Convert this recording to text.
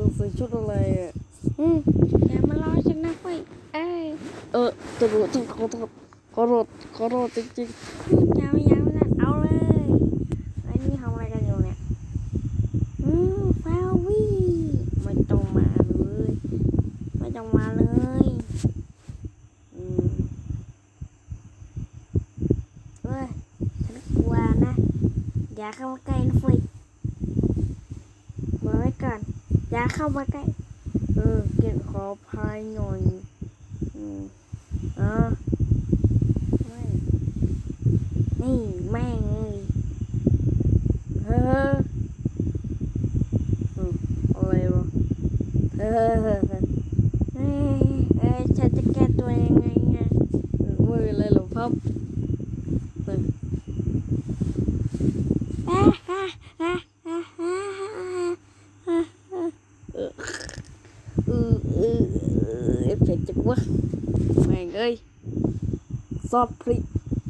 ตัวใส่ชุดอะไรอะอืมอย่ามาล้อฉันนะเฟ้ยเอ้ยเออตำรวจต้องขอโทษขอโทษขอโทษจริงยาวยาวนะเอาเลยไอ้นี่ทำอะไรกันอยู่เนี่ยอืมฟาวี่ไม่ต้องมาเลยไม่ต้องมาเลยอืมเฮ้ยฉันกลัวนะอย่าเข้ามาใกล้นะเฟ้ยบอกไว้ก่ อย่าเข้ามาใกล้ เออ เก็บขอพายหน่อย อืมอะไม่นี่แม่งเอ้ยเฮ้ออืมอะไรวะเฮ้อเอ้ยเอ้ฉันจะแก้ตัวยังไงเนี่ยไม่เป็นไรหรอกครับเอออ่าอ่าอ่าอ่าอ่า ừ, phải chụp quá mày ơi xót phịch